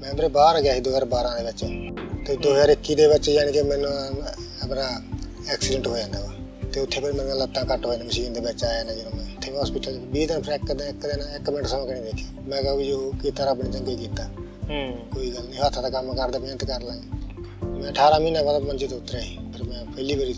ਮੈਂ ਵੀਰੇ ਬਾਹਰ ਗਿਆ ਸੀ 2012 ਦੇ ਵਿੱਚ ਤੇ 2021 ਦੇ ਵਿੱਚ ਯਾਨੀ ਕਿ ਮੈਨੂੰ ਆਪਣਾ ਐਕਸੀਡੈਂਟ ਹੋ ਜਾਂਦਾ ਵਾ। ਤੇ ਉੱਥੇ ਫਿਰ ਮੇਰੀਆਂ ਲੱਤਾਂ ਕੱਟ ਹੋ ਜਾਂਦੀਆਂ ਮਸ਼ੀਨ ਦੇ ਵਿੱਚ ਆਇਆ ਨਾ ਜਦੋਂ ਮੈਂ ਉੱਥੇ ਹਸਪੀਟਲ 20 ਦਿਨ ਫਿਰ ਇੱਕ ਦਿਨ ਇੱਕ ਦਿਨ ਇੱਕ ਮਿੰਟ ਸੌਂ ਕੇ ਨਹੀਂ ਦੇਖਿਆ। ਮੈਂ ਕਿਹਾ ਵੀ ਜੋ ਕੀਤਾ ਰੱਬ ਨੇ ਚੰਗੇ ਕੀਤਾ। ਹੂੰ। ਕੋਈ ਗੱਲ ਨਹੀਂ ਹੱਥਾਂ ਦਾ ਕੰਮ ਕਰਦੇ ਮਿਹਨਤ ਕਰ ਲਾਂਗੇ। ਮੈਂ 18 ਮਹੀਨੇ ਬਾਅਦ ਮੰਜੇ ਤੋਂ ਉਤਰਿਆ ਸੀ। ਫਿਰ ਮੈਂ ਪਹਿਲੀ ਵਾਰੀ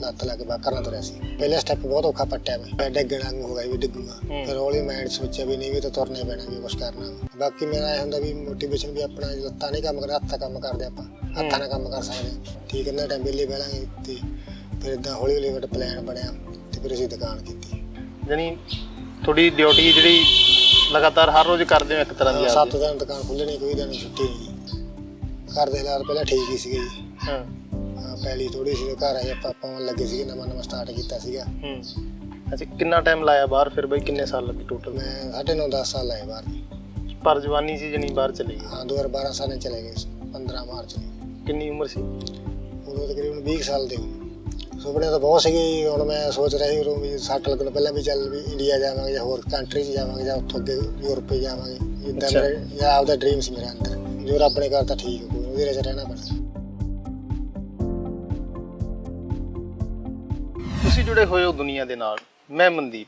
ਲੱਤ ਲਾ ਕੇ ਬਾਹਰ ਕਰਨਾ ਤੁਰਿਆ ਸੀ। ਪਹਿਲਾ ਸਟੈਪ ਬਹੁਤ ਔਖਾ ਪੱਟਿਆ ਮੈਂ। ਡੱਗਣ ਹੋ ਗਿਆ ਵੀ ਡਿੱਗੂਗਾ। ਫਿਰ ਹੌਲੀ ਮਾਈਂਡ ਸੋਚਿਆ ਵੀ ਨਹੀਂ ਵੀ ਤਾਂ ਤੁਰਨਾ ਪੈਣਾ ਵੀ ਕੁਝ ਕਰਨਾ ਬਾਕੀ ਮੇਰਾ ਇਹ ਹੁੰਦਾ ਵੀ ਮੋਟੀਵੇਸ਼ਨ ਵੀ ਆਪਣਾ ਲੱਤਾਂ ਨਹੀਂ ਕੰਮ ਕਰਦਾ ਹੱਥਾਂ ਕੰਮ ਕਰਦੇ ਆਪਾਂ। ਹੱਥਾਂ ਨਾਲ ਕੰਮ ਕਰ ਸਕਦੇ। ਠੀਕ ਹੈ ਨਾ ਟਾਈਮ ਵਿਹਲੇ ਬਹਿਲਾਂਗੇ ਤੇ ਫਿਰ ਇਦਾਂ ਹੌਲੀ ਹੌਲੀ ਵੱਡਾ ਪਲਾਨ ਬਣਿਆ ਤੇ ਫਿਰ ਅਸੀਂ ਦੁਕਾਨ ਕੀਤੀ। ਜਾਨੀ ਤੁਹਾਡੀ ਡਿਊਟੀ ਜਿਹੜੀ ਲਗਾਤਾਰ ਹਰ ਰੋਜ਼ ਕਰਦੇ ਹੋ ਇੱਕ ਤਰ੍ਹਾਂ ਦੀ ਸੱਤ ਦਿਨ ਦੁਕਾਨ ਖੁੱਲਣੀ ਕੋਈ ਦਿਨ ਛੁੱਟੀ ਨਹੀਂ। ਘਰ ਦੇ ਹਾਲਾਤ ਪਹਿਲਾਂ ਠੀਕ ਹੀ ਸੀਗੇ ਜੀ। ਹਾਂ। ਹਾਂ, ਪਹਿਲੀ ਥੋੜੀ ਸੀ ਘਰ ਆਏ ਆਪਾਂ ਪਾਉਣ ਲੱਗੇ ਸੀਗੇ ਨਵਾਂ ਨਵਾਂ ਸਟਾਰਟ ਕੀਤਾ ਸੀਗਾ। ਹੂੰ। ਅੱਛਾ ਕਿੰਨਾ ਟਾਈਮ ਲਾਇਆ ਬਾਹਰ ਫਿਰ ਬਈ? ਕਿੰਨੇ ਸਾਲ ਲੱਗੇ ਟੋਟਲ ਮੈਂ ਸਾਢੇ ਨੌ 10 ਸਾਲ ਆਏ ਬਾਹਰ। ਪਰ ਜਵਾਨੀ ਸੀ ਜਣੀ ਬਾਹਰ ਚਲੇ ਗਏ ਹਾਂ 2012 ਸਾਲ ਚ ਚਲੇ ਗਏ ਸੀ, 15 ਮਾਰਚ ਨੂੰ ਕਿੰਨੀ ਉਮਰ ਸੀ? ਉਦੋਂ ਤਕਰੀਬਨ 20 ਸਾਲ ਦੇ ਸੁਪਨੇ ਤਾਂ ਬਹੁਤ ਸੀਗੇ ਹੁਣ ਮੈਂ ਸੋਚ ਰਿਹਾ ਸੀ ਉਦੋਂ ਵੀ ਸੱਟ ਲੱਗਣ ਤੋਂ ਪਹਿਲਾਂ ਵੀ ਚੱਲ ਵੀ ਇੰਡੀਆ ਜਾਵਾਂਗੇ ਜਾਂ ਹੋਰ ਕੰਟਰੀ 'ਚ ਜਾਵਾਂਗੇ ਜਾਂ ਉੱਥੋਂ ਅੱਗੇ ਯੂਰਪ ਜਾਵਾਂਗੇ। ਜਿੱਦਾਂ। ਮੇਰੇ ਜਾਂ ਆਪਦਾ ਡ੍ਰੀਮ ਸੀ ਮੇਰੇ ਅੰਦਰ। ਜੋ ਰੱਬ ਨੇ ਕਰਤਾ ਠੀਕ ਹੈ ਉਹਦੇ ਵਿੱਚ ਰਹਿਣਾ ਪੈਣਾ। ਤੁਸੀਂ ਜੁੜੇ ਹੋਏ ਹੋ ਦੁਨੀਆ ਦੇ ਨਾਲ, ਮੈਂ ਮਨਦੀਪ।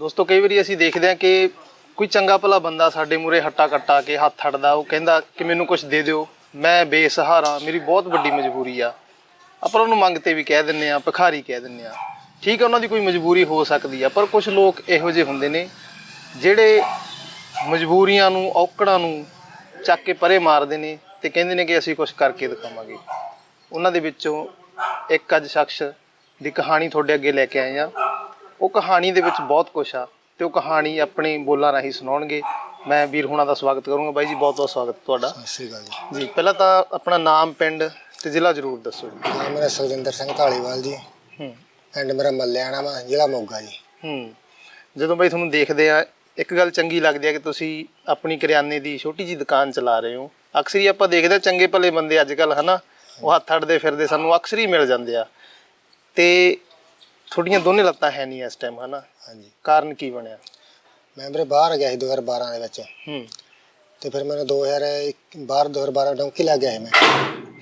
ਦੋਸਤੋ, ਕਈ ਵਾਰੀ ਅਸੀਂ ਦੇਖਦੇ ਹਾਂ ਕਿ ਕੋਈ ਚੰਗਾ ਭਲਾ ਬੰਦਾ ਸਾਡੇ ਮੂਰੇ ਹੱਟਾ ਕੱਟਾ ਕੇ ਹੱਥ ਅੜਦਾ ਉਹ ਕਹਿੰਦਾ ਕਿ ਮੈਨੂੰ ਕੁਝ ਦੇ ਦਿਓ, ਮੈਂ ਬੇਸਹਾਰਾ, ਮੇਰੀ ਬਹੁਤ ਵੱਡੀ ਮਜਬੂਰੀ ਆ। ਆਪਾਂ ਉਹਨੂੰ ਮੰਗਤੇ ਵੀ ਕਹਿ ਦਿੰਨੇ ਆ ਭਿਖਾਰੀ ਕਹਿ ਦਿੰਨੇ ਆ ਠੀਕ ਹੈ ਉਹਨਾਂ ਦੀ ਕੋਈ ਮਜਬੂਰੀ ਹੋ ਸਕਦੀ ਆ, ਪਰ ਕੁਝ ਲੋਕ ਇਹੋ ਜਿਹੇ ਹੁੰਦੇ ਨੇ ਜਿਹੜੇ ਮਜਬੂਰੀਆਂ ਨੂੰ, ਔਕੜਾਂ ਨੂੰ ਚੱਕ ਕੇ ਪਰੇ ਮਾਰਦੇ ਨੇ ਤੇ ਕਹਿੰਦੇ ਨੇ ਕਿ ਅਸੀਂ ਕੁਝ ਕਰਕੇ ਦਿਖਾਵਾਂਗੇ। ਉਹਨਾਂ ਦੇ ਵਿੱਚੋਂ ਇੱਕ ਅੱਜ ਸ਼ਖਸ ਦੀ ਕਹਾਣੀ ਤੁਹਾਡੇ ਅੱਗੇ ਲੈ ਕੇ ਆਏ ਆ ਉਹ ਕਹਾਣੀ ਦੇ ਵਿੱਚ ਬਹੁਤ ਕੁਝ ਆ ਤੇ ਉਹ ਕਹਾਣੀ ਆਪਣੇ ਬੋਲਾਂ ਰਾਹੀਂ ਸੁਣਾਉਣਗੇ। ਮੈਂ ਵੀਰ ਹੁਣਾਂ ਦਾ ਸਵਾਗਤ ਕਰੂੰਗਾ। ਬਾਈ ਜੀ ਬਹੁਤ ਬਹੁਤ ਸਵਾਗਤ ਤੁਹਾਡਾ। ਸਤਿ ਸ਼੍ਰੀ ਅਕਾਲ ਜੀ। ਜੀ ਪਹਿਲਾਂ ਤਾਂ ਆਪਣਾ ਨਾਮ ਪਿੰਡ ਤੇ ਜ਼ਿਲ੍ਹਾ ਜ਼ਰੂਰ ਦੱਸੋ ਜੀ। ਨਾਮ ਮੇਰਾ ਸੁਖਜਿੰਦਰ ਸਿੰਘ ਢਾਲੀਵਾਲ ਜੀ। ਹੂੰ। ਪਿੰਡ ਮੇਰਾ ਮੱਲਿਆਣਾ ਵਾ ਜ਼ਿਲ੍ਹਾ ਮੋਗਾ ਜੀ। ਹੂੰ। ਜਦੋਂ ਬਾਈ ਤੁਹਾਨੂੰ ਦੇਖਦੇ ਆ ਇੱਕ ਗੱਲ ਚੰਗੀ ਲੱਗਦੀ ਆ ਕਿ ਤੁਸੀਂ ਆਪਣੀ ਕਰਿਆਨੇ ਦੀ ਛੋਟੀ ਜੀ ਦੁਕਾਨ ਚਲਾ ਰਹੇ ਹੋ। ਅਕਸਰ ਹੀ ਆਪਾਂ ਦੇਖਦੇ ਆ ਚੰਗੇ ਭਲੇ ਬੰਦੇ ਅੱਜ ਕੱਲ ਹਨਾ? ਉਹ ਹੱਥ ਅੜਦੇ ਫਿਰਦੇ ਸਾਨੂੰ ਅਕਸਰ ਹੀ ਮਿਲ ਜਾਂਦੇ ਆ। ਤੇ ਤੁਹਾਡੀਆਂ ਦੋਨੇ ਲੱਤਾਂ ਹੈ ਨਹੀਂ ਇਸ ਟਾਈਮ ਹਨਾ? ਹਾਂਜੀ। ਕਾਰਨ ਕੀ ਬਣਿਆ? ਮੈਂ ਵੀਰੇ ਬਾਹਰ ਗਿਆ ਸੀ 2012 ਦੇ ਵਿੱਚ। ਹੂੰ। ਤੇ ਫਿਰ ਮੈਨੂੰ 2001 ਬਾਹਰ 2012 ਡੌਂਕੀ ਲੱਗ ਗਿਆ ਸੀ ਮੈਂ।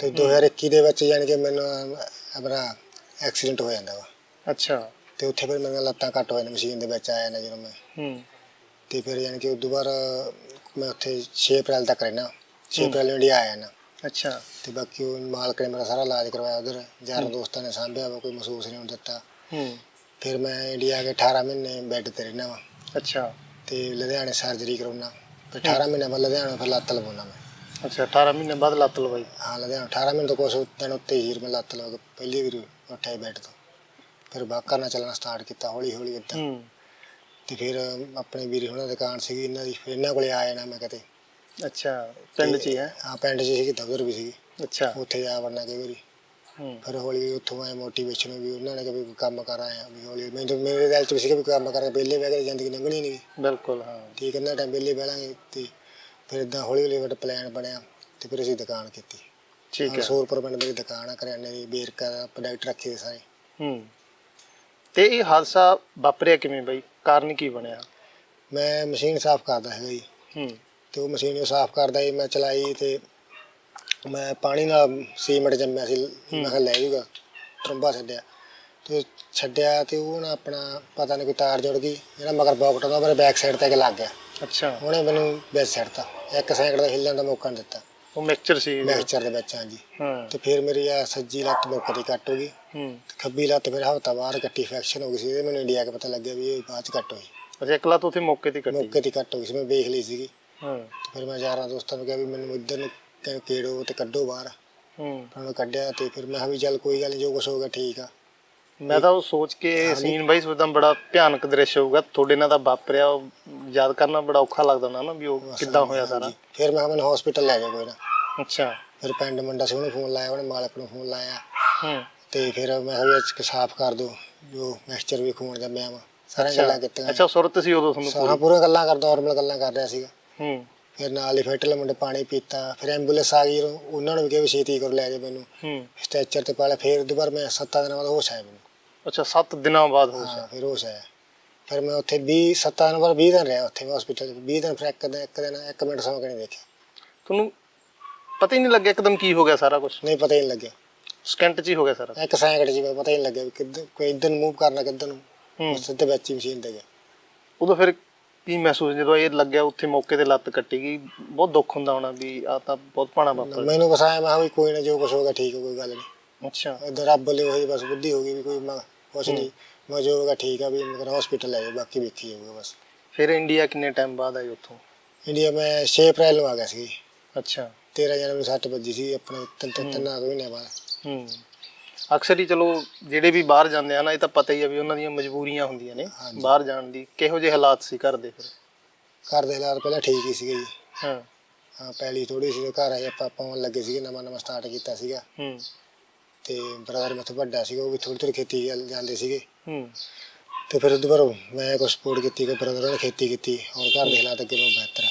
ਤੇ 2021 ਦੇ ਵਿੱਚ ਯਾਨੀ ਕਿ ਮੈਨੂੰ ਆਪਣਾ ਐਕਸੀਡੈਂਟ ਹੋ ਜਾਂਦਾ ਵਾ। ਅੱਛਾ। ਤੇ ਉੱਥੇ ਫਿਰ ਮੇਰੀਆਂ ਲੱਤਾਂ ਕੱਟ ਹੋ ਜਾਂਦੀਆਂ ਮਸ਼ੀਨ ਦੇ ਵਿੱਚ ਆਇਆ ਨਾ ਜਦੋਂ ਮੈਂ। ਹੂੰ। ਤੇ ਫਿਰ ਯਾਨੀ ਕਿ ਉਦੋਂ ਬਾਅਦ ਮੈਂ ਉੱਥੇ 6 ਅਪ੍ਰੈਲ ਤੱਕ ਰਹਿਣਾ 6 ਅਪ੍ਰੈਲ ਨੂੰ ਇੰਡੀਆ ਆਇਆ ਨਾ ਅੱਛਾ। ਤੇ ਬਾਕੀ ਉਹ ਮਾਲਕ ਨੇ ਮੇਰਾ ਸਾਰਾ ਇਲਾਜ ਕਰਵਾਇਆ ਉਧਰ। ਯਾਰਾਂ ਦੋਸਤਾਂ ਨੇ ਸਾਂਭਿਆ ਵਾ ਕੋਈ ਮਹਿਸੂਸ ਨਹੀਂ ਹੋਣ ਦਿੱਤਾ। ਹੂੰ। ਫਿਰ ਮੈਂ ਇੰਡੀਆ ਆ ਕੇ 18 ਮਹੀਨੇ ਬੈੱਡ ਤੇ ਰਹਿਣਾ ਵਾ। ਅੱਛਾ। ਤੇ ਲੁਧਿਆਣੇ ਸਰਜਰੀ ਕਰਾਉਣਾ ਫਿਰ 18 ਮਹੀਨੇ ਬਾਅਦ ਲੁਧਿਆਣੇ ਫਿਰ ਲੱਤ ਲਵਾਉਣਾ ਮੈਂ। ਅੱਛਾ 18 ਮਹੀਨੇ ਬਾਅਦ ਲੱਤ ਲਵਾਈ। ਹਾਂ ਲੁਧਿਆਣਾ 18 ਮਿੰਟ ਤੋਂ ਕੁਛ ਦਿਨ ਉੱਤੇ ਹੀ ਮੈਂ ਲੱਤ ਲਗਾ ਕੇ ਪਹਿਲੀ ਵਾਰੀ ਉੱਠਿਆ ਬੈੱਡ ਤੋਂ। ਫਿਰ ਬਾਹਰ ਕਰਨਾ ਚੱਲਣਾ ਸਟਾਰਟ ਕੀਤਾ ਹੌਲੀ ਹੌਲੀ ਏਦਾਂ ਹੂੰ। ਤੇ ਫਿਰ ਆਪਣੇ ਵੀਰ ਹੁਣਾਂ ਦੀ ਦੁਕਾਨ ਸੀਗੀ ਇਹਨਾਂ ਦੀ ਫਿਰ ਇਹਨਾਂ ਕੋਲੇ ਆ ਜਾਣਾ ਮੈਂ ਕਦੇ ਅੱਛਾ ਪਿੰਡ 'ਚ ਹੀ ਹੈ? ਹਾਂ ਪਿੰਡ 'ਚ ਸੀਗੀ ਦਫ਼ਤਰ ਵੀ ਸੀਗੀ। ਅੱਛਾ। ਉੱਥੇ ਜਾ ਵੜਨਾ ਕਈ ਵਾਰੀ ਹੂੰ। ਫਿਰ ਹੌਲੀ ਉੱਥੋਂ ਆਏ ਮੋਟੀਵੇਸ਼ਨ ਵੀ ਉਹਨਾਂ ਨੇ ਕਿ ਵੀ ਕੰਮ ਕਰ ਆਇਆ ਵੀ ਹੌਲੀ ਤਾਂ ਮੇਰੇ ਦਿਲ 'ਚ ਵੀ ਸੀਗਾ ਵੀ ਕੰਮ ਕਰਕੇ ਵਿਹਲੇ ਬਹਿ ਕੇ ਜ਼ਿੰਦਗੀ ਲੰਘਣੀ ਨਹੀਂ ਬਿਲਕੁਲ ਹਾਂ। ਠੀਕ ਹੈ ਨਾ ਟਾਈਮ ਵਿਹਲੇ ਬਹਿ ਲਾਂਗੇ ਤੇ ਫਿਰ ਇਦਾਂ ਹੌਲੀ ਹੌਲੀ ਵੱਡਾ ਪਲਾਨ ਬਣਿਆ ਤੇ ਫਿਰ ਅਸੀਂ ਦੁਕਾਨ ਕੀਤੀ। ਠੀਕ ਹੈ। ਸੂਰਪੁਰ ਪਿੰਡ ਮੇਰੀ ਦੁਕਾਨ ਆ ਕਰਿਆਨੇ ਦੀ ਬੇਰਕਾ ਦਾ ਪ੍ਰੋਡਕਟ ਰੱਖੇ ਸਾਰੇ। ਹੂੰ। ਤੇ ਇਹ ਹਾਦਸਾ ਵਾਪਰਿਆ ਕਿਵੇਂ ਬਈ? ਕਾਰਨ ਕੀ ਬਣਿਆ? ਮੈਂ ਮਸ਼ੀਨ ਸਾਫ਼ ਕਰਦਾ ਹੈਗਾ ਜੀ। ਹੂੰ। ਤੇ ਉਹ ਮਸ਼ੀਨ ਨੂੰ ਸਾਫ਼ ਕਰਦਾ ਸੀ ਮੈਂ ਚਲਾਈ ਤੇ ਮੈਂ ਪਾਣੀ ਨਾਲ ਸੀਮੈਂਟ ਜੰਮਿਆ ਸੀ। ਮੈਂ ਕਿਹਾ ਲੈ ਜੂਗਾ ਟਰੰਬਾ ਛੱਡਿਆ। ਤੇ ਛੱਡਿਆ ਤੇ ਉਹ ਨਾ ਆਪਣਾ ਪਤਾ ਨਹੀਂ ਕੋਈ ਤਾਰ ਜੁੜ ਗਈ ਜਿਹੜਾ ਮਗਰ ਬਾਕਟ ਦਾ ਮੇਰੇ ਬੈਕ ਸਾਈਡ ਤੇ ਕਿ ਲੱਗ ਗਿਆ। ਅੱਛਾ। ਉਹਨੇ ਮੈਨੂੰ ਵਿੱਚ ਛੱਡਤਾ ਇੱਕ ਸੈਕਿੰਡ ਦਾ ਹਿੱਲਣ ਦਾ ਮੌਕਾ ਨਹੀਂ ਦਿੱਤਾ। ਉਹ ਮਿਕਸਚਰ ਸੀ। ਮੈਕਚਰ ਦੇ ਵਿੱਚ ਹਾਂਜੀ। ਹਾਂ। ਤੇ ਫਿਰ ਮੇਰੀ ਆ ਸੱਜੀ ਲੱਤ ਮੌਕੇ ਤੇ ਕੱਟ ਹੋ ਗਈ। ਹੂੰ। ਖੱਬੀ ਲੱਤ ਫਿਰ ਹਫਤਾ ਬਾਅਦ ਕੱਟੀ ਫੈਕਸ਼ਨ ਹੋ ਗਈ ਸੀ। ਇਹ ਮੈਨੂੰ ਇੰਡੀਆ ਕੇ ਪਤਾ ਲੱਗਿਆ ਵੀ ਇਹ ਬਾਅਦ ਚ ਕੱਟ ਹੋਈ। ਅੱਛਾ ਇੱਕ ਲੱਤ ਉੱਥੇ ਮੌਕੇ ਤੇ ਕੱਟੀ। ਮੌਕੇ ਤੇ ਕੱਟ ਹੋ ਗਈ ਸੀ। ਮੈਂ ਵੇਖ ਲਈ ਸੀਗੀ। ਹਾਂ। ਫਿਰ ਮੈਂ ਯਾਰਾਂ ਦੋਸਤਾਂ ਨੂੰ ਕਿਹਾ ਵੀ ਮੈਨੂੰ ਇੱਧਰ ਨੂੰ ਕ- ਤੇ ਕੱਢੋ ਬਾਹਰ। ਹੂੰ। ਫਿਰ ਉਹਨੇ ਕੱਢਿਆ ਤੇ ਫਿਰ ਮੈਂ ਕਿਹਾ ਵੀ ਚੱਲ ਕੋਈ ਗੱਲ ਨਹੀਂ ਜੋ ਕੁਛ ਹੋਗਾ ਠੀਕ ਆ। ਮੈਂ ਤਾਂ ਉਹ ਸੋਚ ਕੇ ਸੀਨ ਬਾਈ ਸੋਚਦਾ ਬੜਾ ਭਿਆਨਕ ਦ੍ਰਿਸ਼ ਹੋਊਗਾ ਤੁਹਾਡੇ ਨਾਲ ਤਾਂ ਵਾਪਰਿਆ ਉਹ ਯਾਦ ਕਰਨਾ ਬੜਾ ਔਖਾ ਲੱਗਦਾ ਹੋਣਾ ਨਾ ਵੀ ਉਹ ਕਿੱਦਾਂ ਹੋਇਆ ਸਾਰਾ। ਹਾਂਜੀ। ਫਿਰ ਮੈਂ ਕਿਹਾ ਮੈਨੂੰ ਹਸਪੀਟਲ ਲੈ ਜਾ ਕੋਈ ਨਾ। ਅੱਛਾ। ਫਿਰ ਪਿੰਡ ਮੁੰਡਾ ਸੀ ਉਹਨੂੰ ਫੋਨ ਲਾਇਆ ਉਹਨੇ ਮਾਲਕ ਨੂੰ ਫੋਨ ਲਾਇਆ। ਹੂੰ। ਤੇ ਫਿਰ ਮੈਂ ਕਿਹਾ ਵੀ ਸਾਫ਼ ਕਰ ਦਿਓ ਜੋ ਮਿਕਸਚਰ ਵੀ ਖੂਨ ਜੰਮਿਆ ਵਾ ਸਾਰੀਆਂ ਗੱਲਾਂ ਕੀਤੀਆਂ। ਅੱਛਾ ਸੁਰਤ ਸੀ ਉਦੋਂ ਤੁਹਾਨੂੰ ਸਾਰਾ ਪੂਰੀਆਂ ਗੱਲਾਂ ਕਰਦਾ ਨਾਰਮਲ ਗੱਲਾਂ ਕਰ ਰਿਹਾ ਸੀਗਾ। ਹੂੰ। ਫਿਰ ਨਾਲ ਹੀ ਫੈਟਲ ਮੁੰਡੇ ਪਾਣੀ ਪੀਤਾ ਫਿਰ ਐਂਬੂਲੈਂਸ ਆ ਗਈ ਉਦੋਂ, ਉਹਨਾਂ ਨੂੰ ਵੀ ਕਿਹਾ ਵੀ ਛੇਤੀ ਕਰ ਲੈ ਜਾ ਮੈਨੂੰ। ਹੂੰ। ਸਟ੍ਰੈਚਰ ਤੇ ਪਾਲਿਆ ਫਿਰ ਦੁਬਾਰਾ ਮੈਂ 7 ਦਿਨਾਂ ਬਾਅਦ ਹੋਸ਼ ਆਇਆ ਮੈਨੂੰ। ਅੱਛਾ 7 ਦਿਨਾਂ ਬਾਅਦ ਹੋ ਹਾਂ ਫਿਰ ਹੋਸ਼ ਆਇਆ। ਫਿਰ ਮੈਂ ਉੱਥੇ 20 7 ਦਿਨ ਬਾਅਦ 20 ਦਿਨ ਰਿਹਾ ਉੱਥੇ ਹਸਪੀਟਲ 'ਚ। 20 ਦਿਨ ਫਿਰ ਇੱਕ ਦਿਨ ਇੱਕ ਦਿਨ ਇੱਕ ਮਿੰਟ ਸੌਂ ਕੇ ਨਹੀਂ ਦੇਖਿਆ। ਤੁਹਾਨੂੰ ਪਤਾ ਹੀ ਨਹੀਂ ਲੱਗਿਆ ਇੱਕਦਮ ਕੀ ਹੋ ਗਿਆ ਸਾਰਾ ਕੁਝ ਨਹੀਂ ਪਤਾ ਹੀ ਨਹੀਂ ਲੱਗਿਆ। ਸਕਿੰਟ 'ਚ ਹੀ ਹੋ ਗਿਆ ਸਾਰਾ ਇੱਕ ਸੈਕਿੰਡ ਜੀ ਪਤਾ ਹੀ ਨਹੀਂ ਲੱਗਿਆ ਵੀ ਕਿੱਧਰ ਕੋਈ ਨੂੰ ਮੂਵ ਕਰਨਾ ਕਿੱਧਰ ਨੂੰ। ਹੂੰ। ਸਿੱਧੇ ਵਿੱਚ ਹੀ ਮਸ਼ੀਨ ਤੇ ਗਿਆ। ਉਦੋਂ ਫਿਰ ਕੀ ਮਹਿਸੂਸ ਜਦੋਂ ਇਹ ਲੱਗਿਆ ਉੱਥੇ ਮੌਕੇ ਤੇ ਲੱਤ ਕੱਟੀ ਗਈ ਬਹੁਤ ਦੁੱਖ ਹੁੰਦਾ ਹੋਣਾ ਵੀ ਆ ਤਾਂ ਬਹੁਤ ਭਾਣਾ ਵਾਪਰ ਮੈਨੂੰ ਬਸ ਆਇਆ ਮੈਂ ਵੀ ਕੋਈ ਨਾ ਜੋ ਕੁਝ ਹੋਗਾ ਠੀਕ ਹੈ ਕੋਈ ਗੱਲ ਨਹੀਂ। ਅੱਛਾ। ਇਧਰ ਰੱਬ ਲਈ ਹੋਈ ਬਸ ਬੁੱਧੀ ਹੋ ਗਈ ਵੀ ਕੋਈ ਮੈਂ ਕੁਛ ਨਹੀਂ ਮੈਂ ਜੋ ਹੋਗਾ ਠੀਕ ਆ ਵੀ ਮਗਰ ਹਸਪੀਟਲ ਲੈ ਜਾਓ ਬਾਕੀ ਵੇਖੀ ਜਾਊਗਾ ਬਸ। ਫਿਰ ਇੰਡੀਆ ਕਿੰਨੇ ਟਾਈਮ ਬਾਅਦ ਆਏ ਉੱਥੋਂ? ਇੰਡੀਆ ਮੈਂ 6 ਅਪ੍ਰੈਲ ਨੂੰ ਆ ਗਿਆ ਸੀ। ਅੱਛਾ। 13 ਜਨਵਰੀ ਨੂੰ ਸੱਟ ਵੱਜੀ ਸੀ ਆਪਣੇ ਤਿੰਨ ਤਿੰਨ ਤਿੰਨ ਕੁ ਮਹੀਨੇ ਬਾਅਦ। ਹੂੰ। ਅਕਸਰ ਹੀ ਚਲੋ ਜਿਹੜੇ ਵੀ ਬਾਹਰ ਜਾਂਦੇ ਆ ਨਾ ਇਹ ਤਾਂ ਪਤਾ ਹੀ ਆ ਵੀ ਉਹਨਾਂ ਦੀਆਂ ਮਜਬੂਰੀਆਂ ਹੁੰਦੀਆਂ ਨੇ ਹਾਂਜੀ। ਬਾਹਰ ਜਾਣ ਦੀ। ਕਿਹੋ ਜਿਹੇ ਹਾਲਾਤ ਸੀ ਘਰ ਦੇ ਫਿਰ? ਘਰ ਦੇ ਹਾਲਾਤ ਪਹਿਲਾਂ ਠੀਕ ਹੀ ਸੀਗੇ ਜੀ। ਹਾਂ। ਹਾਂ ਪਹਿਲੀ ਥੋੜੀ ਸੀ ਘਰ ਆਏ ਆਪਾਂ ਪਾਉਣ ਲੱਗੇ ਸੀਗੇ ਨਵਾਂ ਨਵਾਂ ਸਟਾਰਟ ਕੀਤਾ ਸੀਗਾ। ਹੂੰ। ਤੇ ਬ੍ਰਦਰ ਮੇਥੋਂ ਵੱਡਾ ਸੀਗਾ ਉਹ ਵੀ ਥੋੜੀ ਥੋੜੀ ਖੇਤੀ ਵੱਲ ਜਾਂਦੇ ਸੀਗੇ। ਹੂੰ। ਤੇ ਫਿਰ ਉਹਦੇ ਬਾਅਦ ਮੈਂ ਕੁਛ ਸਪੋਰਟ ਕੀਤੀ ਕਿ ਬ੍ਰਦਰ ਨੇ ਖੇਤੀ ਕੀਤੀ ਹੁਣ ਘਰ ਦੇ ਹਾਲਾਤ ਅੱਗੇ ਨਾਲੋਂ ਬਿਹਤਰ ਆ।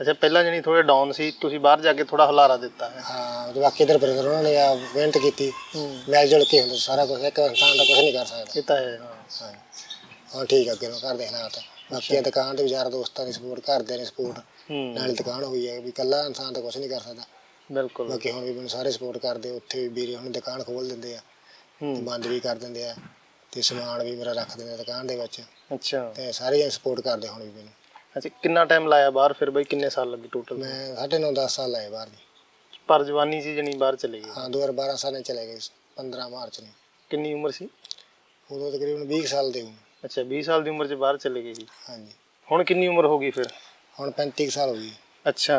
ਅੱਛਾ ਪਹਿਲਾਂ ਜਣੀ ਥੋੜੇ ਡਾਊਨ ਸੀ ਤੁਸੀਂ ਬਾਹਰ ਜਾ ਕੇ ਥੋੜਾ ਹਲਾਰਾ ਦਿੱਤਾ ਹੈ। ਹਾਂ ਤੇ ਬਾਕੀ ਇਧਰ ਬ੍ਰਦਰ ਉਹਨਾਂ ਨੇ ਆ ਮਿਹਨਤ ਕੀਤੀ ਹੂੰ। ਮਿਲ ਜੁਲ ਕੇ ਹੁੰਦਾ ਸਾਰਾ ਕੁਝ ਇੱਕ ਇਨਸਾਨ ਦਾ ਕੁਝ ਨਹੀਂ ਕਰ ਸਕਦਾ। ਇਹ ਤਾਂ ਹੈ ਹਾਂ। ਹਾਂ। ਹਾਂ ਠੀਕ ਆ ਅੱਗੇ ਨੂੰ ਘਰ ਦੇ ਹਾਲਾਤ। ਬਾਕੀ ਦੁਕਾਨ ਤੇ ਵਿਚਾਰ ਦੋਸਤਾਂ ਦੀ ਸਪੋਰਟ ਘਰਦਿਆਂ ਦੀ ਸਪੋਰਟ ਹੂੰ। ਨਾਲ ਦੁਕਾਨ ਹੋਈ ਹੈ ਵੀ ਕੱਲਾ ਇਨਸਾਨ ਤਾਂ ਕੁਝ ਨਹੀਂ ਕਰ ਸਕਦਾ। ਬਿਲਕੁਲ। ਬਾਕੀ ਹੁਣ ਵੀ ਮੈਨੂੰ ਸਾਰੇ ਸਪੋਰਟ ਕਰਦੇ ਉੱਥੇ ਵੀ ਵੀਰੇ ਹੁਣ ਦੁਕਾਨ ਖੋਲ ਦਿੰਦੇ ਆ। ਤੇ ਹੂੰ ਬੰਦ ਵੀ ਕਰ ਦਿੰਦੇ ਆ। ਤੇ ਸਮਾਨ ਵੀ ਮੇਰਾ ਰੱਖ ਦਿੰਦੇ ਦੁਕਾਨ ਦੇ ਵਿੱਚ। ਅੱਛਾ। ਤੇ ਸਾਰੇ ਸਪੋਰਟ ਕਰਦੇ ਹੁਣ ਵੀ ਮੈਨੂੰ। ਅੱਛਾ ਕਿੰਨਾ ਟਾਈਮ ਲਾਇਆ ਬਾਹਰ? ਫਿਰ ਬਈ ਕਿੰਨੇ ਸਾਲ ਲੱਗੇ ਟੋਟਲ ਮੈਂ ਸਾਢੇ ਨੌ 10 ਸਾਲ ਲਾਏ ਬਾਹਰ ਜੀ ਪਰ ਜਵਾਨੀ ਸੀ ਜਣੀ ਬਾਹਰ ਚਲੇ ਗਏ? ਹਾਂ 2012 ਸਾਲਾਂ 'ਚ ਚਲੇ ਗਏ 15 ਮਾਰਚ ਨੂੰ। ਕਿੰਨੀ ਉਮਰ ਸੀ? ਉਦੋਂ ਤਕਰੀਬਨ 20 ਸਾਲ ਦੇ ਹੂੰ ਅੱਛਾ 20 ਸਾਲ ਦੀ ਉਮਰ 'ਚ ਬਾਹਰ ਚਲੇ ਗਏ ਸੀ? ਹਾਂਜੀ। ਹੁਣ ਕਿੰਨੀ ਉਮਰ ਹੋ ਗਈ ਫਿਰ? ਹੁਣ 35 ਕੁ ਸਾਲ ਹੋ ਗਈ। ਅੱਛਾ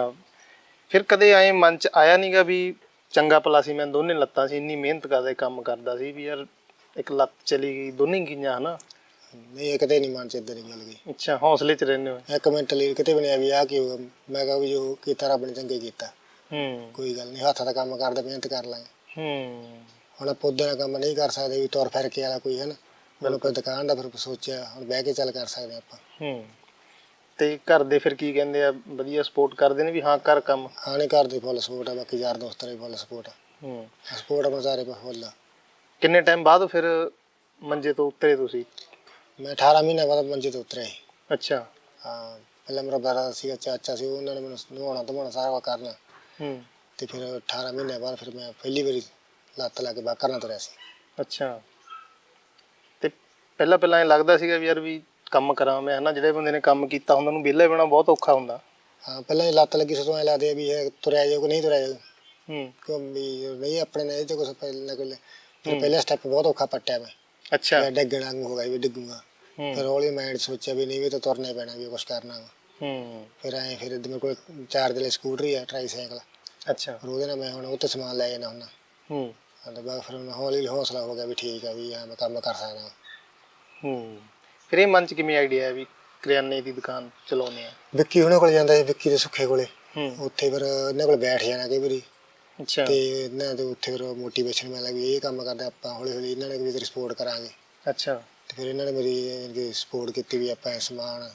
ਫਿਰ ਕਦੇ ਆਏ ਮਨ 'ਚ ਆਇਆ ਨਹੀਂਗਾ ਵੀ ਚੰਗਾ ਭਲਾ ਸੀ ਮੈਂ ਦੋਨੇ ਲੱਤਾਂ ਸੀ ਇੰਨੀ ਮਿਹਨਤ ਕਰਦਾ ਕੰਮ ਕਰਦਾ ਸੀ ਵੀ ਯਾਰ ਇੱਕ ਲੱਤ ਚਲੀ ਗਈ ਦੋਨੇ ਗਈਆਂ ਹਨਾ? ਨਹੀਂ ਇਹ ਕਦੇ ਨਹੀਂ ਮਨ 'ਚ ਇਦਾਂ ਦੀ ਗੱਲ ਗਈ। ਅੱਛਾ ਹੌਸਲੇ 'ਚ ਰਹਿੰਦੇ ਹੋ। ਇੱਕ ਮਿੰਟ ਲਈ ਕਿਤੇ ਵੀ ਨਹੀਂ ਆ ਵੀ ਆ ਕੀ ਹੋਗਾ ਮੈਂ ਕਹਾਂ ਵੀ ਜੋ ਕੀਤਾ ਰੱਬ ਨੇ ਚੰਗੇ ਕੀਤਾ। ਹੂੰ। ਕੋਈ ਗੱਲ ਨਹੀਂ ਹੱਥਾਂ ਦਾ ਕੰਮ ਕਰਦੇ ਮਿਹਨਤ ਕਰ ਲਾਂਗੇ। ਹੂੰ। ਹੁਣ ਆਪਾਂ ਉਦਾਂ ਦਾ ਕੰਮ ਨਹੀਂ ਕਰ ਸਕਦੇ ਵੀ ਤੁਰ ਫਿਰ ਕੇ ਵਾਲਾ ਕੋਈ ਹੈ ਨਾ। ਮੈਨੂੰ ਕੋਈ ਦੁਕਾਨ ਦਾ ਫਿਰ ਸੋਚਿਆ ਹੁਣ ਬਹਿ ਕੇ ਚੱਲ ਕਰ ਸਕਦੇ ਆਪਾਂ। ਹੂੰ। ਤੇ ਘਰ ਦੇ ਫਿਰ ਕੀ ਕਹਿੰਦੇ ਆ ਵਧੀਆ ਸਪੋਰਟ ਕਰਦੇ ਨੇ ਵੀ ਹਾਂ ਕਰ ਕੰਮ। ਹਾਂ ਨਹੀਂ ਘਰ ਦੀ ਫੁੱਲ ਸਪੋਰਟ ਆ ਬਾਕੀ ਯਾਰ ਦੋਸਤਾਂ ਦੀ ਫੁੱਲ ਸਪੋਰਟ ਆ। ਹੂੰ। ਸਪੋਰਟ ਸਾਰੇ ਪਾ ਫੁੱਲ ਆ। ਕਿੰਨੇ ਟਾਈਮ ਬਾਅਦ ਫਿਰ ਮੰਜੇ ਤੋਂ ਉਤਰੇ ਤੁਸੀਂ? ਮੈਂ 18 ਮਹੀਨੇ ਬਾਅਦ ਮੰਜੇ ਤੋਂ ਉਤਰਿਆ ਸੀ। ਅੱਛਾ। ਹਾਂ ਪਹਿਲਾਂ ਮੇਰਾ ਬੜਾ ਸੀਗਾ ਚਾਚਾ ਸੀ ਉਹਨਾਂ ਨੇ ਮੈਨੂੰ ਨਹਾਉਣਾ ਧਵਾਉਣਾ ਸਾਰਾ ਕੁਝ ਕਰਨਾ। ਹੂੰ। ਤੇ ਫਿਰ 18 ਮਹੀਨੇ ਬਾਅਦ ਫਿਰ ਮੈਂ ਪਹਿਲੀ ਵਾਰੀ ਲੱਤ ਲਾ ਕੇ ਬਾਹਰ ਕਰਨਾ ਤੁਰਿਆ ਸੀ। ਅੱਛਾ। ਤੇ ਪਹਿਲਾਂ ਪਹਿਲਾਂ ਇਹ ਲੱਗਦਾ ਸੀਗਾ ਵੀ ਯਾਰ ਵੀ ਕੰਮ ਕਰਾਂ ਮੈਂ ਹਨਾ? ਜਿਹੜੇ ਬੰਦੇ ਨੇ ਕੰਮ ਕੀਤਾ ਹੁੰਦਾ ਉਹਨੂੰ ਵਿਹਲੇ ਬਣਾ ਬਹੁਤ ਔਖਾ ਹੁੰਦਾ। ਹਾਂ ਪਹਿਲਾਂ ਇਹ ਲੱਤ ਲੱਗੀ ਸਦੋਂ ਐ ਲੱਗਦੇ ਵੀ ਇਹ ਤੁਰਿਆ ਜਾਊਗਾ ਨਹੀਂ ਤੁਰਿਆ ਜਾਊ। ਹੂੰ। ਕਿਉਂ ਵੀ ਨਹੀਂ ਆਪਣੇ ਨੇ ਇਹ ਤੇ ਕੁਝ ਪਹਿਲਾਂ ਕੋਲ ਫਿਰ ਪਹਿਲਾ ਸਟੈਪ ਬਹੁਤ ਔਖਾ ਪੱਟਿਆ ਮੈਂ। ਅੱਛਾ। ਮੈਂ ਡੱਗਣ ਵਾਂਗ ਹੋ ਗਿਆ ਵੀ ਡਿੱਗੂਗਾ। ਫਿਰ ਹੌਲੀ ਮਾਈਂਡ ਸੋਚਿਆ ਵੀ ਨਹੀਂ ਵੀ ਤਾਂ ਤੁਰਨਾ ਪੈਣਾ ਵੀ ਕੁਝ ਕਰਨਾ ਵਾ। ਹੂੰ। ਫਿਰ ਐ ਫਿਰ ਮੇਰੇ ਕੋਲ ਚਾਰਜ ਵਾਲੀ ਸਕੂਟਰੀ ਆ ਟਰਾਈਸਾਈਕਲ ਅੱਛਾ। ਫਿਰ ਉਹਦੇ ਨਾਲ ਮੈਂ ਹੁਣ ਉਹ ਤੇ ਸਮਾਨ ਲੈ ਜਾਣਾ ਹੁੰਦਾ। ਹੂੰ। ਤੇ ਬਾਅਦ ਫਿਰ ਮੈਨੂੰ ਹੌਲੀ ਹੌਸਲਾ ਹੋ ਗਿਆ ਵੀ ਠੀਕ ਆ ਵੀ ਹਾਂ ਮੈਂ ਕੰਮ ਕਰ ਸਕਦਾ ਹੂੰ। ਫਿਰ ਇਹ ਮਨ ਚ ਕਿਵੇਂ ਆਈਡੀਆ ਹੈ ਵੀ ਕਰਿਆਨੇ ਦੀ ਦੁਕਾਨ ਚਲਾਉਨੇ ਆ? ਵਿੱਕੀ ਉਹਨਾਂ ਕੋਲ ਜਾਂਦਾ ਸੀ ਵਿੱਕੀ ਦੇ ਸੁੱਖੇ ਕੋਲੇ। ਹੂੰ। ਉੱਥੇ ਫਿਰ ਇਹਨਾਂ ਕੋਲ ਬੈਠ ਜਾਣਾ ਕਈ ਵਾਰੀ। ਅੱਛਾ। ਤੇ ਇਹਨਾਂ ਦੇ ਉੱਥੇ ਫਿਰ ਮੋਟੀਵੇਸ਼ਨ ਮਿਲਿਆ ਵੀ ਇਹ ਕੰਮ ਕਰਦੇ ਆਪਾਂ ਹੌਲੀ ਹੌਲੀ ਇਹਨਾਂ ਨੇ ਵੀ ਤੇਰੀ ਸਪੋਰਟ ਕਰਾਂਗੇ। ਅੱਛਾ। ਤੇ ਫਿਰ ਇਹਨਾਂ ਨੇ ਮੇਰੀ ਯਾਨੀ ਕਿ ਸਪੋਰਟ ਕੀਤੀ ਵੀ ਆਪਾਂ ਇਹ ਸਮਾਨ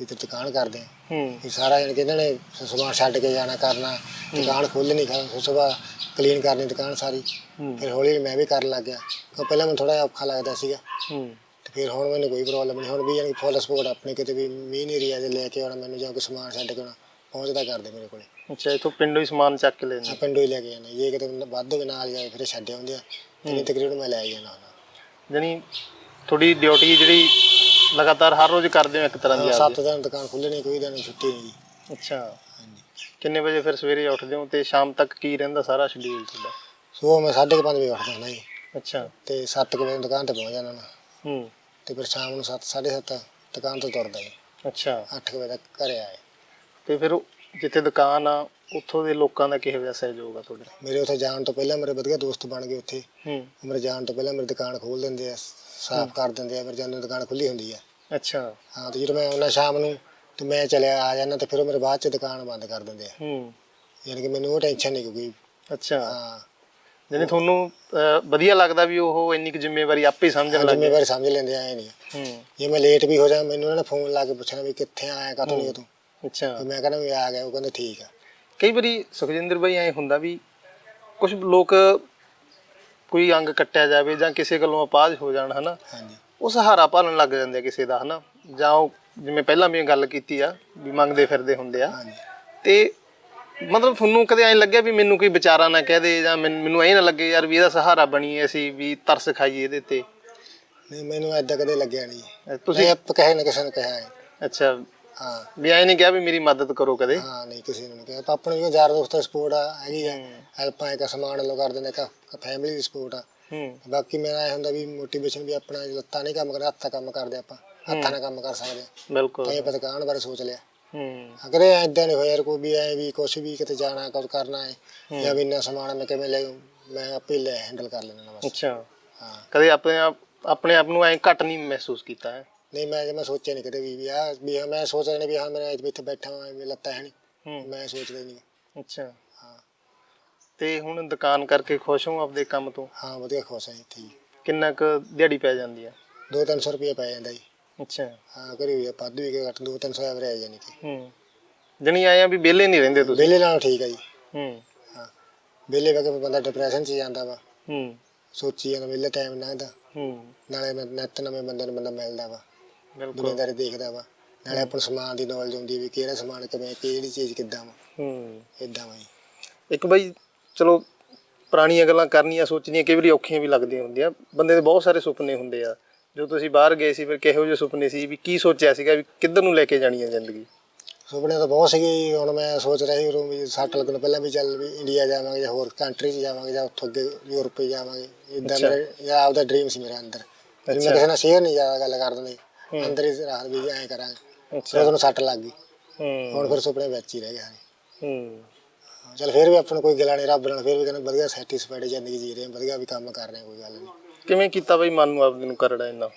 ਵੀ ਤੇ ਦੁਕਾਨ ਕਰਦੇ ਹਾਂ। ਹੂੰ। ਵੀ ਸਾਰਾ ਯਾਨੀ ਕਿ ਇਹਨਾਂ ਨੇ ਸਮਾਨ ਛੱਡ ਕੇ ਜਾਣਾ ਕਰਨਾ। ਦੁਕਾਨ ਖੋਲ੍ਹਣੀ ਖਾਣਾ ਸਵੇਰ ਕਲੀਨ ਕਰਨੀ ਦੁਕਾਨ ਸਾਰੀ। ਹੂੰ। ਫਿਰ ਹੌਲੀ ਹੌਲੀ ਮੈਂ ਵੀ ਕਰਨ ਲੱਗ ਗਿਆ। ਕਿਉਂ ਪਹਿਲਾਂ ਮੈਨੂੰ ਥੋੜਾ ਜਿਹਾ ਔਖਾ ਲੱਗਦਾ ਸੀਗਾ। ਹੂੰ। ਤੇ ਫਿਰ ਹੁਣ ਮੈਨੂੰ ਕੋਈ ਪ੍ਰੋਬਲਮ ਨਹੀਂ ਹੁਣ ਵੀ ਯਾਨੀ ਫੁੱਲ ਸਪੋਰਟ ਆਪਣੇ ਕਿਤੇ ਵੀ ਮੀਨ ਏਰੀਆ 'ਚ ਲੈ ਕੇ ਆਉਣਾ ਮੈਨੂੰ ਜਾਂ ਕੋਈ ਸਮਾਨ ਛੱਡ ਕੇ ਆਉਣਾ ਪਹੁੰਚਦਾ ਕਰਦੇ ਮੇਰੇ ਕੋਲੇ। ਅੱਛਾ ਇਥੋਂ ਪਿੰਡੋਂ ਹੀ ਸਮਾਨ ਚੱਕ ਕੇ ਲੈਣੇ ਆ ਪਿੰਡੋਂ ਹੀ ਲੈ ਕੇ ਜਾਣਾ ਜੇ ਕਿਤੇ ਵੱਧ ਹੋਵੇ ਨਾਲ ਜਾਏ ਫਿਰ ਛੱਡ ਆਉਂਦੇ ਆ। ਤੇ ਨਹੀਂ ਤਕਰੀਬਨ ਮੈਂ ਲੈ ਜਾਣਾ। ਹੁੰਦਾ ਜਾਨੀ ਤੁਹਾਡੀ ਡਿਊਟੀ ਜਿਹੜੀ ਲਗਾਤਾਰ ਹਰ ਰੋਜ਼ ਕਰਦੇ ਹੋ ਇੱਕ ਤਰ੍ਹਾਂ ਦੀ ਸੱਤ ਦਿਨ ਦੁਕਾਨ ਖੁੱਲਣੀ ਕੋਈ ਦਿਨ ਛੁੱਟੀ ਨਹੀਂ ਜੀ। ਅੱਛਾ। ਹਾਂਜੀ। ਕਿੰਨੇ ਵਜੇ ਫਿਰ ਸਵੇਰੇ ਉੱਠਦੇ ਹੋ ਤੇ ਸ਼ਾਮ ਤੱਕ ਕੀ ਰਹਿੰਦਾ ਸਾਰਾ ਸ਼ਡਿਊਲ ਤੁਹਾਡਾ? ਸਵੇਰ ਮੈਂ 5:30 ਵਜੇ ਉੱਠਦਾ ਹੁੰਦਾ ਜੀ। ਅੱਛਾ। ਤੇ 7 ਵਜੇ ਦੁਕਾਨ ਤੇ ਪਹੁੰਚ ਜਾਣਾ ਨਾ ਹੂੰ। ਤੇ ਫਿਰ ਸ਼ਾਮ ਨੂੰ 7 7:30 ਦੁਕਾਨ ਤੋਂ ਤੁਰਦਾ ਜੀ। ਅੱਛਾ। 8 ਵਜੇ ਤੱਕ ਘਰੇ ਆਏ ਤੇ ਫਿਰ ਉਹ ਜਿੱਥੇ ਦੁਕਾਨ ਆ ਉੱਥੋਂ ਦੇ ਲੋਕਾਂ ਦਾ ਕਿਹੋ ਜਿਹਾ ਸਹਿਯੋਗ ਆ ਤੁਹਾਡੇ? ਮੇਰੇ ਉੱਥੇ ਜਾਣ ਤੋਂ ਪਹਿਲਾਂ ਮੇਰੇ ਵਧੀਆ ਦੋਸਤ ਬਣ ਗਏ ਉੱਥੇ। ਹੂੰ। ਮੇਰੇ ਜਾਣ ਤੋਂ ਪਹਿਲਾਂ ਮੇਰੀ ਦੁਕਾਨ ਖੋਲ ਦਿੰਦੇ ਆ ਸਾਫ਼ ਕਰ ਦਿੰਦੇ ਆ ਮੇਰੇ ਜਾਂਦੇ ਨੂੰ ਦੁਕਾਨ ਖੁੱਲੀ ਹੁੰਦੀ ਆ। ਅੱਛਾ। ਹਾਂ ਤੇ ਜਦੋਂ ਮੈਂ ਉਹਨਾਂ ਸ਼ਾਮ ਨੂੰ ਤੇ ਮੈਂ ਚਲਿਆ ਆ ਜਾਣਾ ਤੇ ਫਿਰ ਉਹ ਮੇਰੇ ਬਾਅਦ ਚ ਦੁਕਾਨ ਬੰਦ ਕਰ ਦਿੰਦੇ ਆ। ਹੂੰ। ਯਾਨੀ ਕਿ ਮੈਨੂੰ ਉਹ ਟੈਨਸ਼ਨ ਨਹੀਂ ਕੋਈ ਅੱਛਾ। ਹਾਂ। ਜਾਨੀ ਤੁਹਾਨੂੰ ਅਹ, ਵਧੀਆ ਲੱਗਦਾ ਵੀ ਉਹ ਇੰਨੀ ਕੁ ਜ਼ਿੰਮੇਵਾਰੀ ਆਪੇ ਹੀ ਸਮਝਣ ਲੱਗ ਗਏ ਜ਼ਿੰਮੇਵਾਰੀ ਸਮਝ ਲੈਂਦੇ ਆਏ ਨਹੀਂ ਹੂੰ। ਜੇ ਮੈਂ ਲੇਟ ਵੀ ਹੋ ਜਾ ਮੈਨੂੰ ਉਹਨਾਂ ਨੇ ਫੋਨ ਲਾ ਕੇ ਪੁੱਛਣਾ ਵੀ ਕਿੱਥੇ ਆਇਆ ਕਦੋਂ ਨਹੀਂ ਤੂੰ? ਅੱਛਾ। ਤੇ ਮੈਂ ਕਹਿੰਦਾ ਵੀ ਆ ਗਿਆ ਉਹ ਕਹਿੰਦੇ ਠੀਕ ਆ। ਕਈ ਵਾਰੀ ਸੁਖਜਿੰਦਰ ਭਾਈ ਐ ਹੁੰਦਾ ਵੀ ਕੁਝ ਲੋਕ ਕੋਈ ਅੰਗ ਕੱਟਿਆ ਜਾਵੇ ਜਾਂ ਕਿਸੇ ਗੱਲੋਂ ਅਪਾਹਜ ਹੋ ਜਾਣ ਹਨਾ? ਹਾਂਜੀ। ਉਹ ਸਹਾਰਾ ਭਾਲਣ ਲੱਗ ਜਾਂਦੇ ਆ ਕਿਸੇ ਦਾ ਹਨਾ? ਜਾਂ ਉਹ ਜਿਵੇਂ ਪਹਿਲਾਂ ਵੀ ਗੱਲ ਕੀਤੀ ਆ ਵੀ ਮੰਗਦੇ ਫਿਰਦੇ ਹੁੰਦੇ ਆ। ਤੇ ਮਤਲਬ ਤੁਹਾਨੂੰ ਕਦੇ ਐਂ ਲੱਗਿਆ ਵੀ ਮੈਨੂੰ ਕੋਈ ਵਿਚਾਰਾ ਨਾ ਕਹਿ ਦੇ ਜਾਂ ਮੈਨ- ਮੈਨੂੰ ਐਂ ਨਾ ਲੱਗੇ ਯਾਰ ਵੀ ਇਹਦਾ ਸਹਾਰਾ ਬਣੀਏ ਅਸੀਂ ਵੀ ਤਰਸ ਖਾਈਏ ਇਹਦੇ ਤੇ? ਨਹੀਂ ਮੈਨੂੰ ਐਦਾਂ ਕਦੇ ਲੱਗਿਆ ਨਹੀਂ। ਤੁਸੀਂ ਤੁਸੀਂ ਆਪ ਕਹੇ ਨਾ ਕਿਸੇ ਨੂੰ ਕਿਹਾ ਹੈ। ਅੱਛਾ। ਹਾਂ। ਵੀ ਐਂ ਨਹੀਂ ਕਿਹਾ ਵੀ ਮੇਰੀ ਮਦਦ ਕਰੋ ਕਦੇ। ਹਾਂ ਨਹੀਂ ਕਿਸੇ ਨੂੰ ਨਹੀਂ ਕਿਹਾ। ਆਪਾਂ ਆਪਣੇ ਯਾਰ ਦੋਸਤਾਂ ਸਪੋਰਟ ਆ ਹੈਗੀ ਆ। ਹੈਲਪਾਂ ਇੱਕ ਸਮਾਨ ਲੋ ਕਰ ਦਿੰਦੇ ਇੱਕ ਫੈਮਿਲੀ ਦੀ ਸਪੋਰਟ ਆ। ਹੂੰ। ਬਾਕੀ ਮੇਰਾ ਇਹ ਹੁੰਦਾ ਵੀ ਮੋਟੀਵੇਸ਼ਨ ਵੀ ਆਪਣਾ ਲੱਤਾਂ ਨਹੀਂ ਕੰਮ ਕਰਦਾ ਹੱਥਾਂ ਕੰਮ ਕਰਦੇ ਆਪਾਂ। ਹੱਥਾਂ ਨਾਲ ਕੰਮ ਕਰ ਸਕਦੇ ਆ। ਬਿਲਕੁਲ। ਤਾਂ ਇਹ ਪਤਾ ਕਾਹਨ ਬਾਰੇ ਸੋਚ ਲਿਆ। ਹੂੰ। ਅਗਰ ਇਹ ਐਦਾਂ ਨਹੀਂ ਹੋਇਆ ਯਾਰ ਕੋਈ ਵੀ ਐ ਵੀ ਕੁਛ ਵੀ ਕਿਤੇ ਜਾਣਾ ਕੁਝ ਕਰਨਾ ਹੈ ਜਾਂ ਵੀ ਇੰਨਾ ਸਮਾਨ ਮੈਂ ਕਿਵੇਂ ਲੈ ਮੈਂ ਆਪੇ ਲੈ ਹੈਂਡਲ ਕਰ ਲੈਣਾ ਬਸ। ਅੱਛਾ। ਹਾਂ। ਕਦੇ ਆਪਣੇ ਆਪ ਆਪਣੇ ਆਪ ਨੂੰ ਐਂ ਘੱਟ ਨਹੀਂ ਮਹਿਸੂਸ ਕੀਤਾ ਹੈ? ਨਹੀਂ ਮੈਂ ਮੈਂ ਸੋਚਿਆ ਨਹੀਂ ਕਦੇ ਵੀ ਵੀ ਆ ਵੀ ਹਾਂ, ਮੈਂ ਸੋਚ ਰਿਹਾ ਨਹੀਂ ਵੀ ਹਾਂ ਮੈਂ ਇੱਥੇ ਬੈਠਾ ਹਾਂ ਮੇਰੀ ਲੱਤਾਂ ਹੈ ਨਹੀਂ ਮੈਂ ਸੋਚਦਾ ਹੀ ਨਹੀਂ ਅੱਛਾ। ਹਾਂ। ਤੇ ਹੁਣ ਦੁਕਾਨ ਕਰਕੇ ਖੁਸ਼ ਹੋ ਆਪਦੇ ਕੰਮ ਤੋਂ? ਹਾਂ ਵਧੀਆ ਖੁਸ਼ ਹਾਂ ਇੱਥੇ ਕਿੰਨਾ ਕੁ ਦਿਹਾੜੀ ਪੈ ਜਾਂਦੀ ਆ? 2-300 ਰੁਪਏ ਪੈ ਜਾਂਦਾ ਜੀ। ਅੱਛਾ। ਹਾਂ ਕਰੀ ਹੋਈ ਆ ਪੱਦ ਵੀ ਘੱਟ 2-300 ਐਵਰੇਜ ਜਾਨੀ ਕਿ ਹੂੰ। ਜਣੀ ਆਏ ਆ ਵੀ ਵਿਹਲੇ ਨਹੀਂ ਰਹਿੰਦੇ ਤੁਸੀਂ? ਵਿਹਲੇ ਨਾਲ ਠੀਕ ਆ ਜੀ। ਹੂੰ। ਹਾਂ। ਵਿਹਲੇ ਕੇ ਬੰਦਾ ਡਿਪਰੈਸ਼ਨ 'ਚ ਜਾਂਦਾ ਵਾ। ਹੂੰ। ਸੋਚੀ ਜਾਂਦਾ ਵਿਹਲੇ ਟਾਈਮ ਲੰਘਦਾ। ਹੂੰ। ਨਾਲੇ ਮੈਂ ਨਿੱਤ ਨਵੇਂ ਬੰਦੇ ਨੂੰ ਬੰਦਾ ਮਿਲਦਾ ਵਾ। ਬਿਲਕੁਲ। ਦੁਨੀਆਦਾਰੀ ਦੇਖਦਾ ਵਾ। ਨਾਲੇ ਆਪਾਂ ਨੂੰ ਸਮਾਨ ਦੀ ਨੌਲੇਜ ਹੁੰਦੀ ਵੀ ਕਿਹੜਾ ਸਮਾਨ ਕਿਵੇਂ ਕਿਹੜੀ ਚੀਜ਼ ਕਿੱਦਾਂ ਵਾ। ਹੂੰ। ਇਦਾਂ ਵਾ ਜੀ। ਇੱਕ ਬਈ ਚਲੋ ਪੁਰਾਣੀਆਂ ਗੱਲਾਂ ਕਰਨੀਆਂ ਸੋਚਣੀਆਂ ਕਈ ਵਾਰੀ ਔਖੀਆਂ ਵੀ ਲੱਗਦੀਆਂ ਹੁੰਦੀਆਂ। ਬੰਦੇ ਦੇ ਬਹੁਤ ਸਾਰੇ ਸੁਪਨੇ ਹੁੰਦੇ ਆ। ਜੋ ਤੁਸੀਂ ਬਾਹਰ ਗਏ ਸੀ ਫਿਰ ਕਿਹੋ ਜਿਹੇ ਸੁਪਨੇ ਸੀ ਵੀ ਕੀ ਸੋਚਿਆ ਸੀਗਾ ਵੀ ਕਿੱਧਰ ਨੂੰ ਲੈ ਕੇ ਜਾਣੀ ਹੈ ਜ਼ਿੰਦਗੀ? ਸੁਪਨੇ ਤਾਂ ਬਹੁਤ ਸੀਗੇ ਜੀ। ਹੁਣ ਮੈਂ ਸੋਚ ਰਿਹਾ ਸੀ ਉਰੋਂ ਵੀ ਸੱਟ ਲੱਗਣ ਪਹਿਲਾਂ ਵੀ ਚੱਲ ਵੀ ਇੰਡੀਆ ਜਾਵਾਂਗੇ ਜਾਂ ਹੋਰ ਕੰਟਰੀ 'ਚ ਜਾਵਾਂਗੇ ਜਾਂ ਉੱਥੋਂ ਅੱਗੇ ਯੂਰਪ 'ਚ ਜਾਵਾਂਗੇ। ਇਦਾਂ ਅੱਛਾ। ਮੇਰੇ ਇਹ ਆਪਦਾ ਡ੍ਰੀਮ ਸੀ ਮੇਰੇ ਅੰਦਰ। ਅੱਛਾ। ਮੈਂ ਕਿਸੇ ਨਾਲ ਸ਼ੇਅਰ ਨਹੀਂ ਜ਼ਿਆਦਾ ਗੱਲ ਕਰ ਦਿੰਦੇ ਅੰਦਰ ਹੀ ਰਾਤ ਵੀ ਐਂ ਕਰਾਂਗੇ। ਅੱਛਾ। ਉਹਨੂੰ ਸੱਟ ਲੱਗ ਗਈ। ਹੂੰ। ਹੁਣ ਫਿਰ ਸੁਪਨੇ ਵਿੱਚ ਹੀ ਰਹਿ ਸਾਰੇ ਹੂੰ। ਚਲ ਫਿਰ ਵੀ ਆਪਾਂ ਨੂੰ ਕੋਈ ਗਿਲਾ ਨਹੀਂ ਰੱਬ ਨਾਲ ਫਿਰ ਵੀ ਕਹਿੰਦੇ ਵਧੀਆ ਸੈਟੀਸਫਾਈਡ ਜ਼ਿੰਦਗੀ ਜੀ ਰਹੇ ਹਾਂ ਵਧੀਆ ਵੀ ਕੰਮ ਕਰ ਰਹੇ ਹਾਂ ਕੋਈ ਗੱਲ ਨਹੀਂ। ਕਿਵੇਂ ਕੀਤਾ ਬਈ ਮਨ ਨੂੰ ਆਪਦੇ ਨੂੰ ਕਰੜਾ ਇੰਨਾ?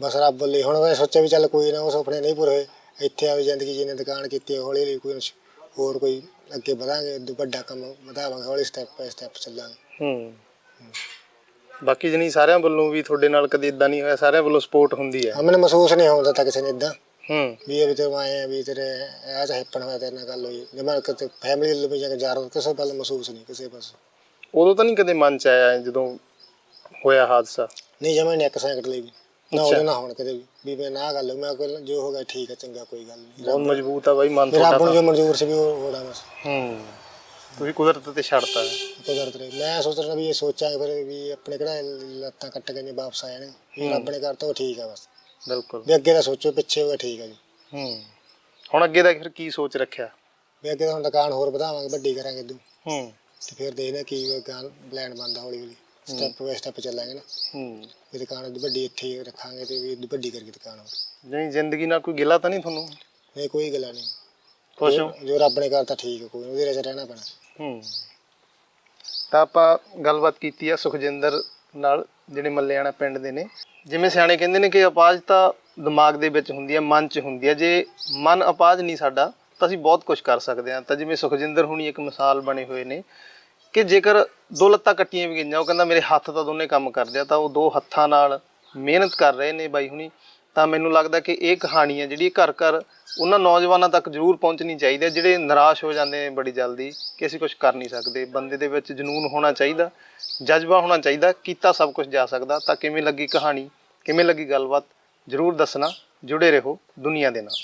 ਬਸ ਰੱਬ ਲਈ ਹੁਣ ਮੈਂ ਸੋਚਿਆ ਵੀ ਚੱਲ ਕੋਈ ਨਾ ਉਹ ਸੁਪਨੇ ਨਹੀਂ ਪੂਰੇ ਹੋਏ। ਇੱਥੇ ਆ ਵੀ ਜ਼ਿੰਦਗੀ ਜਿਹਨੇ ਦੁਕਾਨ ਕੀਤੀ ਹੈ, ਹੌਲੀ ਹੌਲੀ ਕੋਈ ਸ਼- ਹੋਰ ਕੋਈ ਅੱਗੇ ਵਧਾਂਗੇ ਵੱਡਾ ਕੰਮ ਵਧਾਵਾਂਗੇ ਹੌਲੀ ਸਟੈਪ ਬਾਈ ਸਟੈਪ ਚੱਲਾਂਗੇ। ਹੂੰ। ਬਾਕੀ ਜਣੀ ਸਾਰਿਆਂ ਵੱਲੋਂ ਵੀ ਤੁਹਾਡੇ ਨਾਲ ਕਦੇ ਇਦਾਂ ਨਹੀਂ ਹੋਇਆ ਸਾਰਿਆਂ ਵੱਲੋਂ ਸਪੋਰਟ ਹੁੰਦੀ ਹੈ। ਹਾਂ ਮੈਨੂੰ ਮਹਿਸੂਸ ਨਹੀਂ ਹੁੰਦਾ ਤਾਂ ਕਿਸੇ ਨੇ ਇਦਾਂ ਹੂੰ। ਵੀ ਇਹ ਵੀ ਤੇ ਆਏ ਆ ਵੀ ਤੇਰੇ ਤਾਂ ਹੈਪਨ ਹੋਇਆ ਤੇਰੇ ਨਾਲ ਗੱਲ ਹੋਈ। ਜੇ ਮੈਂ ਕਿਤੇ ਫੈਮਿਲੀ ਲਈ ਜਾ ਰਿਹਾ ਕਿਸੇ ਵੱਲ ਮਹਿਸੂਸ ਨਹੀਂ ਕਿਸੇ ਪਾਸੇ। ਉਦੋਂ ਤਾਂ ਨਹੀਂ ਕਦੇ ਮਨ ਚ ਆਇਆ ਜਦੋਂ ਹੋਇਆ ਹਾਦਸਾ? ਨਹੀਂ ਜਮਾ ਨਹੀਂ ਇੱਕ ਸੈਕਿੰਡ ਲਈ ਵੀ। ਨਾ ਉਹਦੇ ਨਾਲ ਹੁਣ ਕਦੇ ਵੀ। ਵੀ ਮੈਂ ਨਾ ਗੱਲ ਮੈਂ ਕੋਈ ਜੋ ਹੋ ਗਿਆ ਠੀਕ ਹੈ ਚੰਗਾ ਕੋਈ ਗੱਲ ਨਹੀਂ। ਬਹੁਤ ਮਜ਼ਬੂਤ ਆ ਬਾਈ ਮਨ ਤੁਹਾਡਾ ਰੱਬ ਨੂੰ ਜੋ ਮਨਜ਼ੂਰ ਸੀ ਵੀ ਉਹ ਹੋਣਾ ਬਸ। ਹੂੰ। ਤੁਸੀਂ ਕੁਦਰਤ ਤੇ ਛੱਡਤਾ ਕੁਦਰਤ ਨੇ ਮੈਂ ਸੋਚ ਰਿਹਾ ਵੀ ਇਹ ਸੋਚਾਂਗੇ ਫਿਰ ਵੀ ਆਪਣੇ ਕਿਹੜਾ ਲੱਤਾਂ ਕੱਟ ਕੇ ਨਹੀਂ ਵਾਪਸ ਆ ਜਾਣੇ ਵੀ ਰੱਬ ਨੇ ਕਰਤਾ ਉਹ ਠੀਕ ਆ ਬਸ। ਬਿਲਕੁਲ। ਵੀ ਅੱਗੇ ਦਾ ਸੋਚੋ ਪਿੱਛੇ ਹੋਇਆ ਠੀਕ ਆ ਜੀ। ਹੂੰ। ਹੁਣ ਅੱਗੇ ਦਾ ਫਿਰ ਕੀ ਸੋਚ ਰੱਖਿਆ? ਵੀ ਅੱਗੇ ਤਾਂ ਹੁਣ ਦੁਕਾਨ ਹੋਰ ਵਧਾਵਾਂਗੇ ਵੱਡੀ ਕਰਾਂਗੇ ਇਦੋਂ ਹੂੰ। ਤੇ ਫਿਰ ਦੇਖਦੇ ਕੀ ਗਾਂ ਪਲਾਨ ਬਣਦਾ ਹੌਲੀ ਹੌਲੀ ਸਟੈਪ ਬਾਈ ਸਟੈਪ ਚੱਲਾਂਗੇ ਨਾ। ਹੂੰ। ਵੀ ਦੁਕਾਨ ਦੀ ਵੱਡੀ ਇੱਥੇ ਰੱਖਾਂਗੇ ਤੇ ਵੀ ਵੱਡੀ ਕਰਕੇ ਦੁਕਾਨ ਹੋਰ। ਨਹੀਂ ਜ਼ਿੰਦਗੀ ਨਾਲ ਕੋਈ ਗਿਲਾ ਤਾਂ ਨਹੀਂ ਤੁਹਾਨੂੰ? ਨਹੀਂ ਕੋਈ ਗੱਲ ਨਹੀਂ। ਖੁਸ਼ ਹੋ? ਜੋ ਰੱਬ ਨੇ ਕਰਤਾ ਠੀਕ ਹੈ ਕੋਈ ਨੀ, ਉਹਦੇ ਵਿੱਚ ਰਹਿਣਾ ਪੈਣਾ। ਹੂੰ। ਤਾਂ ਆਪਾਂ ਗੱਲਬਾਤ ਕੀਤੀ ਆ ਸੁਖਜਿੰਦਰ ਨਾਲ, ਜਿਹੜੇ ਮੱਲਿਆਣਾ ਪਿੰਡ ਦੇ ਨੇ। ਜਿਵੇਂ ਸਿਆਣੇ ਕਹਿੰਦੇ ਨੇ ਕਿ ਅਪਾਹਜਤਾ ਦਿਮਾਗ ਦੇ ਵਿੱਚ ਹੁੰਦੀ ਹੈ ਮਨ 'ਚ ਹੁੰਦੀ ਹੈ ਜੇ ਮਨ ਅਪਾਹਜ ਨਹੀਂ ਸਾਡਾ, ਤਾਂ ਅਸੀਂ ਬਹੁਤ ਕੁਝ ਕਰ ਸਕਦੇ ਹਾਂ ਤਾਂ ਜਿਵੇਂ ਸੁਖਜਿੰਦਰ ਹੁਣੀ ਇੱਕ ਮਿਸਾਲ ਬਣੇ ਹੋਏ ਨੇ ਕਿ ਜੇਕਰ ਦੋ ਲੱਤਾਂ ਕੱਟੀਆਂ ਵੀ ਗਈਆਂ, ਉਹ ਕਹਿੰਦਾ ਮੇਰੇ ਹੱਥ ਤਾਂ ਦੋਨੇ ਕੰਮ ਕਰਦੇ ਆ, ਤਾਂ ਉਹ ਦੋ ਹੱਥਾਂ ਨਾਲ ਮਿਹਨਤ ਕਰ ਰਹੇ ਨੇ ਬਾਈ ਹੁਣੀ। ਤਾਂ ਮੈਨੂੰ ਲੱਗਦਾ ਕਿ ਇਹ ਕਹਾਣੀ ਹੈ ਜਿਹੜੀ ਘਰ ਘਰ ਉਹਨਾਂ ਨੌਜਵਾਨਾਂ ਤੱਕ ਜ਼ਰੂਰ ਪਹੁੰਚਣੀ ਚਾਹੀਦੀ ਹੈ, ਜਿਹੜੇ ਨਿਰਾਸ਼ ਹੋ ਜਾਂਦੇ ਨੇ ਬੜੀ ਜਲਦੀ ਕਿ ਅਸੀਂ ਕੁਝ ਕਰ ਨਹੀਂ ਸਕਦੇ। ਬੰਦੇ ਦੇ ਵਿੱਚ ਜਨੂਨ ਹੋਣਾ ਚਾਹੀਦਾ, ਜਜ਼ਬਾ ਹੋਣਾ ਚਾਹੀਦਾ, ਕੀਤਾ ਸਭ ਕੁਝ ਜਾ ਸਕਦਾ। ਤਾਂ ਕਿਵੇਂ ਲੱਗੀ ਕਹਾਣੀ, ਕਿਵੇਂ ਲੱਗੀ ਗੱਲਬਾਤ, ਜ਼ਰੂਰ ਦੱਸਣਾ। ਜੁੜੇ ਰਹੋ ਦੁਨੀਆ ਦੇ ਨਾਲ।